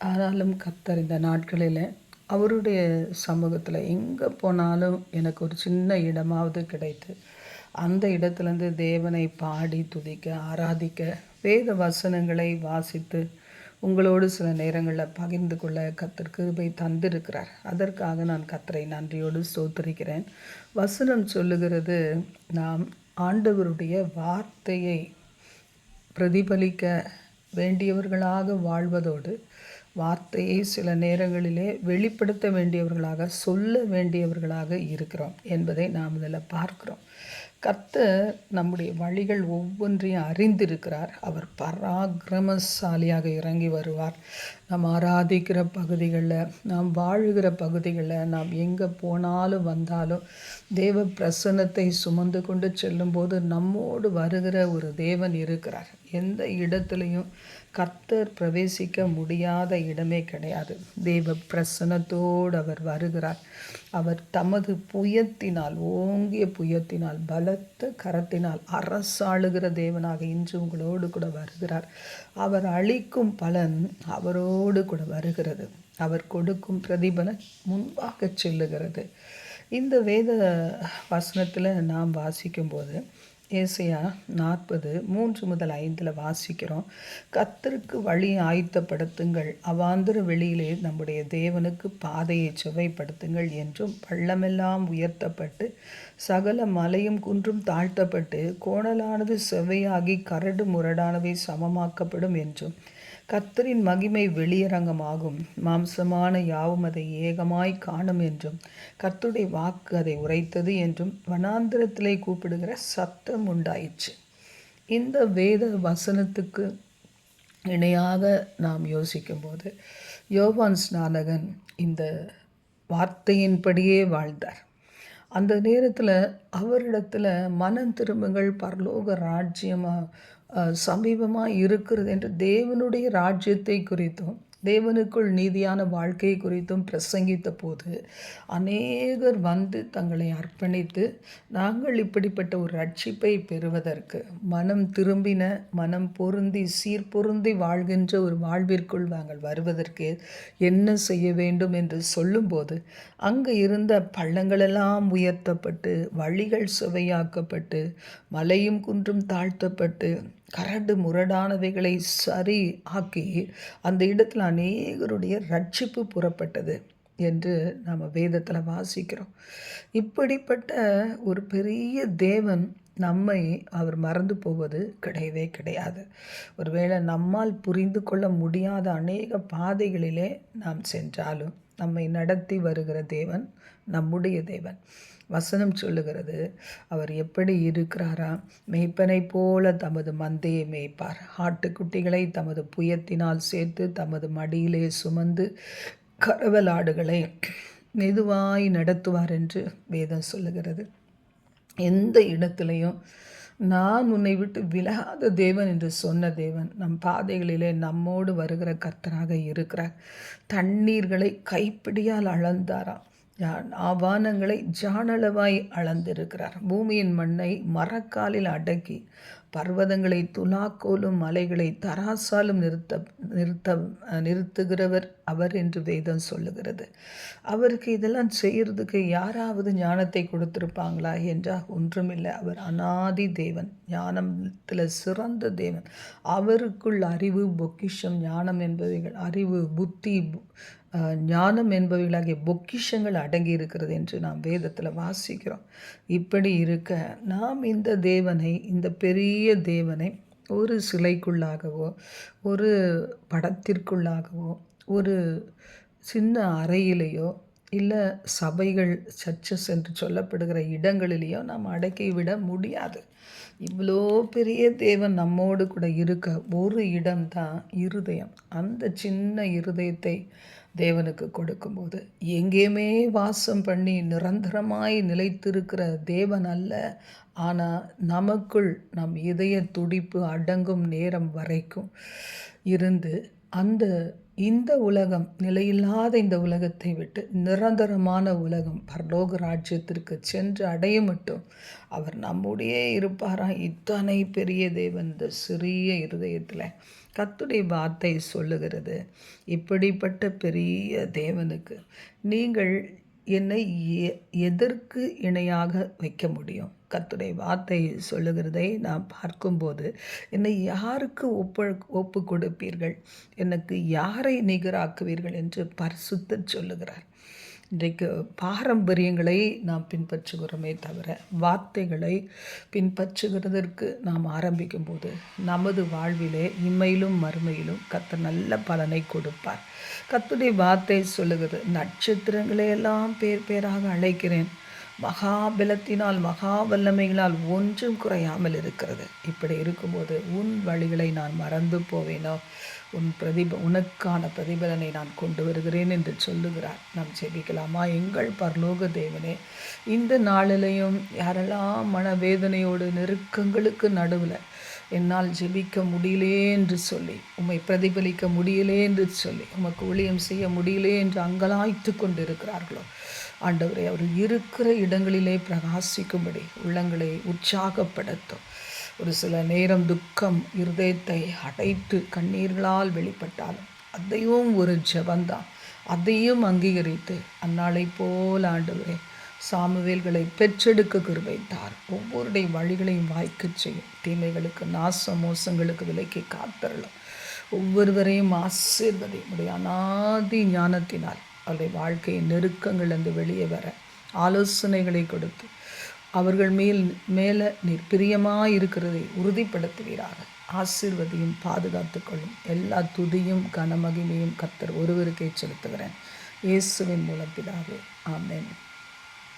ஆனாலும் கத்தர் இந்த நாட்களில் அவருடைய சமூகத்தில் எங்கே போனாலும் எனக்கு ஒரு சின்ன இடமாவது கிடைத்து அந்த இடத்துலேருந்து தேவனை பாடி துதிக்க ஆராதிக்க வேத வசனங்களை வாசித்து உங்களோடு சில நேரங்களில் பகிர்ந்து கொள்ள கத்தர் கிருபை தந்திருக்கிறார். அதற்காக நான் கத்தரை நன்றியோடு சோத்தரிக்கிறேன் வசனம் சொல்லுகிறது நாம் ஆண்டவருடைய வார்த்தையை பிரதிபலிக்க வேண்டியவர்களாக வாழ்வதோடு வார்த்தையை சில நேரங்களிலே வெளிப்படுத்த வேண்டியவர்களாக சொல்ல வேண்டியவர்களாக இருக்கிறோம் என்பதை நாம் இதில் பார்க்கிறோம். கர்த்தர் நம்முடைய வழிகள் ஒவ்வொன்றையும் அறிந்திருக்கிறார். அவர் பராக்கிரமசாலியாக இறங்கி வருவார். நாம் ஆராதிக்கிற பகுதிகளில் நாம் வாழுகிற பகுதிகளில் நாம் எங்கே போனாலும் வந்தாலும் தேவ பிரசன்னத்தை சுமந்து கொண்டு செல்லும்போது நம்மோடு வருகிற ஒரு தேவன் இருக்கிறார். எந்த இடத்துலையும் கர்த்தர் பிரவேசிக்க முடியாத இடமே கிடையாது. தேவ பிரசனத்தோடு அவர் வருகிறார். அவர் தமது புயத்தினால் ஓங்கிய புயத்தினால் பலத்த கரத்தினால் அரசாளுகிற தேவனாக இன்று உங்களோடு கூட வருகிறார். அவர் அளிக்கும் பலன் அவரோடு கூட வருகிறது. அவர் கொடுக்கும் பிரதிபலன் முன்பாக செல்லுகிறது. இந்த வேத வசனத்தில் நாம் வாசிக்கும்போது ஏசையா நாற்பது மூன்று முதல் ஐந்தில் வாசிக்கிறோம். கத்தருக்கு வழி ஆயத்தப்படுத்துங்கள். அவாந்திர வெளியிலே நம்முடைய தேவனுக்கு பாதையை செவ்வைப்படுத்துங்கள் என்றும் பள்ளமெல்லாம் உயர்த்தப்பட்டு சகல மலையும் குன்றும் தாழ்த்தப்பட்டு கோணலானது செவ்வையாகி கரடு முரடானவை சமமாக்கப்படும் என்றும் கத்தரின் மகிமை வெளியரங்கமாகும். மாம்சமான யாவும் அதை ஏகமாய் காணும் என்றும் கர்த்துடைய வாக்கு அதை உரைத்தது என்றும் வனாந்திரத்திலே கூப்பிடுகிற சத்தம் உண்டாயிற்று. இந்த வேத வசனத்துக்கு இணையாக நாம் யோசிக்கும்போது யோவான் ஸ்நானகன் இந்த வார்த்தையின்படியே வாழ்ந்தார். அந்த நேரத்தில் அவரிடத்துல மனம் திரும்புங்கள் பரலோக ராஜ்யமாக சமீபமாக இருக்கிறது என்று தேவனுடைய ராஜ்யத்தை குறித்தும் தேவனுக்குள் நீதியான வாழ்க்கை குறித்தும் பிரசங்கித்த போது அநேகர் வந்து தங்களை அர்ப்பணித்து நாங்கள் இப்படிப்பட்ட ஒரு ரட்சிப்பை பெறுவதற்கு மனம் திரும்பின மனம் பொருந்தி சீர்பொருந்தி வாழ்கின்ற ஒரு வாழ்விற்குள் நாங்கள் வருவதற்கு என்ன செய்ய வேண்டும்? என்று சொல்லும்போது அங்கு இருந்த பள்ளங்களெல்லாம் உயர்த்தப்பட்டு வழிகள் சுவையாக்கப்பட்டு மலையும் குன்றும் தாழ்த்தப்பட்டு கரடு முரடானவைகளை சரி ஆக்கி அந்த இடத்துல அநேகருடைய ரட்சிப்பு புறப்பட்டது என்று நாம் வேதத்தில் வாசிக்கிறோம். இப்படிப்பட்ட ஒரு பெரிய தேவன் நம்மை அவர் மறந்து போவது கிடையவே கிடையாது. ஒருவேளை நம்மால் புரிந்து கொள்ள முடியாத அநேக பாதைகளிலே நாம் சென்றாலும் நம்மை நடத்தி வருகிற தேவன் நம்முடைய தேவன். வசனம் சொல்லுகிறது. அவர் எப்படி இருக்கிறாரா? மெய்ப்பனை போல தமது மந்தையை மேய்ப்பார். ஆட்டுக்குட்டிகளை தமது புயத்தினால் சேர்த்து தமது மடியிலே சுமந்து கரவலாடுகளை மெதுவாய் நடத்துவார் என்று வேதம் சொல்லுகிறது. எந்த இடத்துலையும் நான் உன்னை விட்டு விலகாத தேவன் என்று சொன்ன தேவன் நம் பாதைகளிலே நம்மோடு வருகிற கர்த்தராக இருக்கிறார். தண்ணீர்களை கைப்பிடியால் அளந்தாராம். வானங்களை ஜானளவாய் அளந்திருக்கிறார். பூமியின் மண்ணை மரக்காலில் அடக்கி பர்வதங்களை துலாக்கோலும் மலைகளை தராசாலும் நிறுத்த நிறுத்த நிறுத்துகிறவர் அவர் என்று வேதம் சொல்லுகிறது. அவருக்கு இதெல்லாம் செய்கிறதுக்கு யாராவது ஞானத்தை கொடுத்துருப்பாங்களா என்றால் ஒன்றுமில்லை. அவர் அனாதி தேவன் ஞானத்தில் சிறந்த தேவன். அவருக்குள் அறிவு பொக்கிஷம் ஞானம் என்பவைகள் அறிவு புத்தி ஞானம் என்பவைகளாகிய பொக்கிஷங்கள் அடங்கி இருக்கிறது என்று நாம் வேதத்தில் வாசிக்கிறோம். இப்படி இருக்க நாம் இந்த தேவனை இந்த பெரிய தேவனை ஒரு சிலைக்குள்ளாகவோ ஒரு படத்திற்குள்ளாகவோ ஒரு சின்ன அறையிலேயோ இல்லை சபைகள் சர்ச்சஸ் என்று சொல்லப்படுகிற இடங்களிலேயோ நாம் அடக்கி விட முடியாது. இவ்வளோ பெரிய தேவன் நம்மோடு கூட இருக்க ஒரு இடம்தான் இருதயம். அந்த சின்ன இருதயத்தை தேவனுக்கு கொடுக்கும்போது எங்கேயுமே வாசம் பண்ணி நிரந்தரமாய் நிலைத்திருக்கிற தேவன் அல்ல. ஆனால் நமக்குள் நம் இதய துடிப்பு அடங்கும் நேரம் வரைக்கும் இருந்து அந்த இந்த உலகம் நிலையில்லாத இந்த உலகத்தை விட்டு நிரந்தரமான உலகம் பரலோக ராஜ்யத்திற்கு சென்று அடைய மட்டும் அவர் நம்முடைய இருப்பாரா? இத்தனை பெரிய தேவன் இந்த சிறிய இருதயத்தில் கத்துடைய வார்த்தை சொல்லுகிறது. இப்படிப்பட்ட பெரிய தேவனுக்கு நீங்கள் என்னை எ- எதற்கு இணையாக வைக்க முடியும்? கத்துடைய வார்த்தை சொல்லுகிறதை நான் பார்க்கும்போது என்னை யாருக்கு ஒப்பு ஒப்பு கொடுப்பீர்கள் எனக்கு யாரை நிகராக்குவீர்கள் என்று பரிசுத்தர் சொல்லுகிறார். இன்றைக்கு பாரம்பரியங்களை நாம் பின்பற்றுகிறோமே தவிர வார்த்தைகளை பின்பற்றுகிறதற்கு நாம் ஆரம்பிக்கும் போது நமது வாழ்விலே இம்மையிலும் மறுமையிலும் கத்த நல்ல பலனை கொடுப்பார். கத்துடைய வார்த்தை சொல்லுகிறது நட்சத்திரங்களை எல்லாம் பேர் பேராக அழைக்கிறேன். மகாபலத்தினால் மகா வல்லமைகளால் ஒன்றும் குறையாமல் இருக்கிறது. இப்படி இருக்கும்போது உன் வழிகளை நான் மறந்து போவேனோ? உன் பிரதிப உனக்கான பிரதிபலனை நான் கொண்டு வருகிறேன் என்று சொல்லுகிறார். நாம் ஜெபிக்கலாமா? எங்கள் பரலோக தேவனே இந்த நாளிலையும் யாரெல்லாம் மனவேதனையோடு நெருக்கங்களுக்கு நடுவில் என்னால் ஜெபிக்க முடியலே என்று சொல்லி உம்மை பிரதிபலிக்க முடியலே என்று சொல்லி உமக்கு ஊழியம் செய்ய முடியலே என்று அங்கலாய்த்து கொண்டு இருக்கிறார்களோ ஆண்டவரை அவர் இருக்கிற இடங்களிலே பிரகாசிக்கும்படி உள்ளங்களை உற்சாகப்படுத்தும். ஒரு சில நேரம் துக்கம் இருதயத்தை அடைத்து கண்ணீர்களால் வெளிப்பட்டாலும் அதையும் ஒரு ஜெபந்தான். அதையும் அங்கீகரித்து அந்நாளை போல் ஆண்டுகிறேன் சாமுவேல்களை பெற்றெடுக்க கிருபைத்தார் ஒவ்வொருடைய வழிகளையும் வாய்க்கச் செய்யும். தீமைகளுக்கு நாச மோசங்களுக்கு விலைக்கு காத்தரலாம் ஒவ்வொருவரையும் ஆசீர்வதி. உடைய அனாதி ஞானத்தினால் அவருடைய வாழ்க்கையின் நெருக்கங்கள் வந்து வெளியே வர ஆலோசனைகளை கொடுத்து அவர்கள் மேல் மேலே நீர் பிரியமாக இருக்கிறதை உறுதிப்படுத்துவீராக. ஆசிர்வதியும் பாதுகாத்துக்கொள்ளும் எல்லா துதியும் கனமகிமையும் கத்தர் ஒருவருக்கே செலுத்துகிறேன். இயேசுவின் மூலம் பிதாவே ஆமேன்.